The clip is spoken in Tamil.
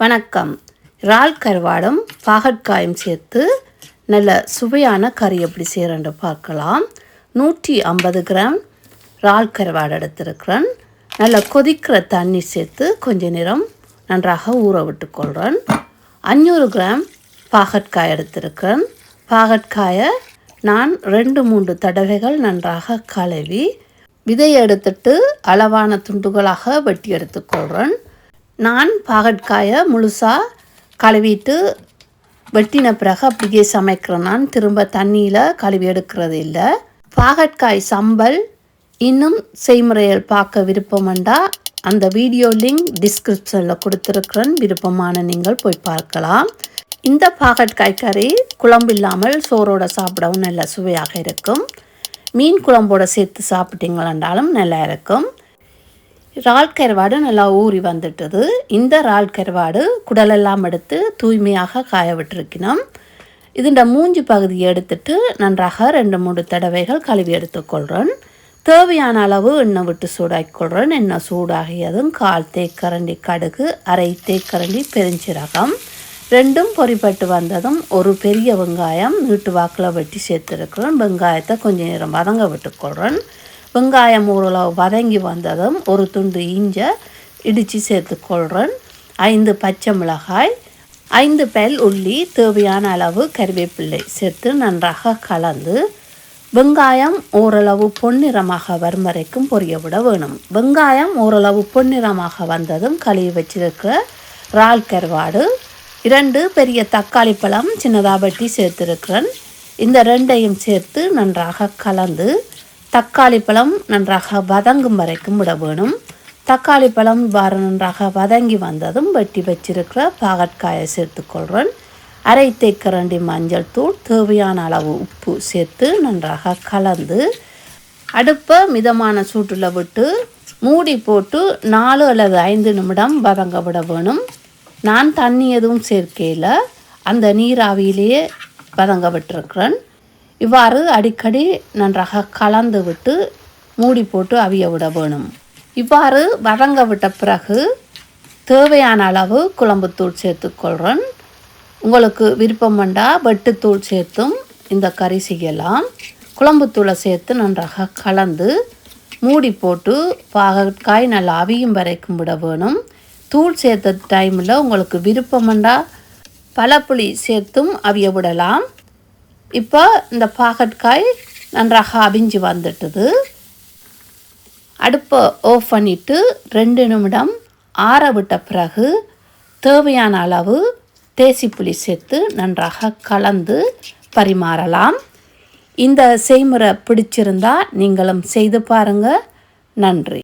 வணக்கம். இறால் கருவாடும் பாகற்காயும் சேர்த்து நல்ல சுவையான கறி எப்படி செய்கிறேன்னு பார்க்கலாம். நூற்றி ஐம்பது கிராம் இறால் கருவாடு எடுத்திருக்கிறேன். நல்லா கொதிக்கிற தண்ணி சேர்த்து கொஞ்ச நேரம் நன்றாக ஊற விட்டுக்கொள்கிறேன் அஞ்சூறு கிராம் பாகற்காய் எடுத்திருக்கிறேன். பாகற்காயை நான் ரெண்டு மூன்று தடவைகள் நன்றாக கழுவி விதையை எடுத்துட்டு அளவான துண்டுகளாக வெட்டி எடுத்துக்கொள்கிறேன் நான் பாகற்காயை முழுசாக கழுவிட்டு வெட்டின பிறகு அப்படியே சமைக்கிறேன். நான் திரும்ப தண்ணியில் கழுவி எடுக்கிறது இல்லை. பாகற்காய் சம்பல் இன்னும் செய்முறையில் பார்க்க விருப்பமெண்டா அந்த வீடியோ லிங்க் டிஸ்கிரிப்ஷனில் கொடுத்துருக்குறேன். விருப்பமான நீங்கள் போய் பார்க்கலாம். இந்த பாகற்காய் கறி குழம்பு இல்லாமல் சோறோட சாப்பிடவும் நல்ல சுவையாக இருக்கும். மீன் குழம்போடு சேர்த்து சாப்பிட்டீங்களாண்டாலும் நல்லா இருக்கும். இறால் கருவாடு நல்லா ஊறி வந்துட்டது. இந்த இறால் கருவாடு குடலெல்லாம் எடுத்து தூய்மையாக காய விட்டுருக்கணும். இதுண்ட மூஞ்சி பகுதியை எடுத்துட்டு நன்றாக ரெண்டு மூணு தடவைகள் கழுவி எடுத்துக்கொள்கிறேன் தேவையான அளவு எண்ணெய் விட்டு சூடாக்கிக்கொள்கிறேன் எண்ணெய் சூடாகியதும் கால் தேக்கரண்டி கடுகு அரை தேக்கரண்டி பெருஞ்சீரகம். ரெண்டும் பொறிப்பட்டு வந்ததும் ஒரு பெரிய வெங்காயம் நீட்டு வாக்கில் வெட்டி சேர்த்துருக்குறேன் வெங்காயத்தை கொஞ்சம் நேரம் வதங்க விட்டுக்கொள்கிறேன் வெங்காயம் ஓரளவு வதங்கி வந்ததும் ஒரு துண்டு இஞ்சை இடித்து சேர்த்துக்கொள்கிறேன் ஐந்து பச்சை மிளகாய் ஐந்து பெல் உள்ளி தேவையான அளவு கருவேப்பிள்ளை சேர்த்து நன்றாக கலந்து வெங்காயம் ஓரளவு பொன்னிறமாக வரும் வரைக்கும் பொரிய விட வேணும். வெங்காயம் ஓரளவு பொன்னிறமாக வந்ததும் கழுவி வச்சிருக்கிற இறால் கருவாடு இரண்டு பெரிய தக்காளி பழம் சின்னதாக வெட்டி சேர்த்துருக்கிறேன். இந்த ரெண்டையும் சேர்த்து நன்றாக கலந்து தக்காளி பழம் நன்றாக வதங்கும் வரைக்கும் விட வேணும். தக்காளி பழம் இவ்வாறு நன்றாக வதங்கி வந்ததும் வெட்டி வச்சிருக்கிற பாகற்காயை சேர்த்துக்கொள்கிறேன் அரை தேக்கரண்டி மஞ்சள் தூள் தேவையான அளவு உப்பு சேர்த்து நன்றாக கலந்து அடுப்பை மிதமான சூட்டில் விட்டு மூடி போட்டு நாலு அல்லது ஐந்து நிமிடம் வதங்க விட வேணும். நான் தண்ணி எதுவும் சேர்க்கையில் அந்த நீராவியிலேயே வதங்க விட்டுருக்குறேன். இவ்வாறு அடிக்கடி நன்றாக கலந்து விட்டு மூடி போட்டு அவிய விட வேணும். இவ்வாறு வதங்க விட்ட பிறகு தேவையான அளவு குழம்புத்தூள் சேர்த்துக்கொள்கிறேன் உங்களுக்கு விருப்பம் வேண்டா வெட்டுத்தூள் சேர்த்தும் இந்த கறி செய்யலாம். குழம்புத்தூளை சேர்த்து நன்றாக கலந்து மூடி போட்டு பாகற்காய் நல்லா அவியும் வரைக்கும் விட வேணும். தூள் சேர்த்த டைமில் உங்களுக்கு விருப்பமெண்டா பழப்புளி சேர்த்தும் அவிய விடலாம். இப்போ இந்த பாகற்காய் நன்றாக அபிஞ்சு வந்துட்டுது. அடுப்பை ஆஃப் பண்ணிவிட்டு ரெண்டு நிமிடம் ஆற விட்ட பிறகு தேவையான அளவு தேசி புளி சேர்த்து நன்றாக கலந்து பரிமாறலாம். இந்த செய்முறை பிடிச்சிருந்தா நீங்களும் செய்து பாருங்கள் நன்றி.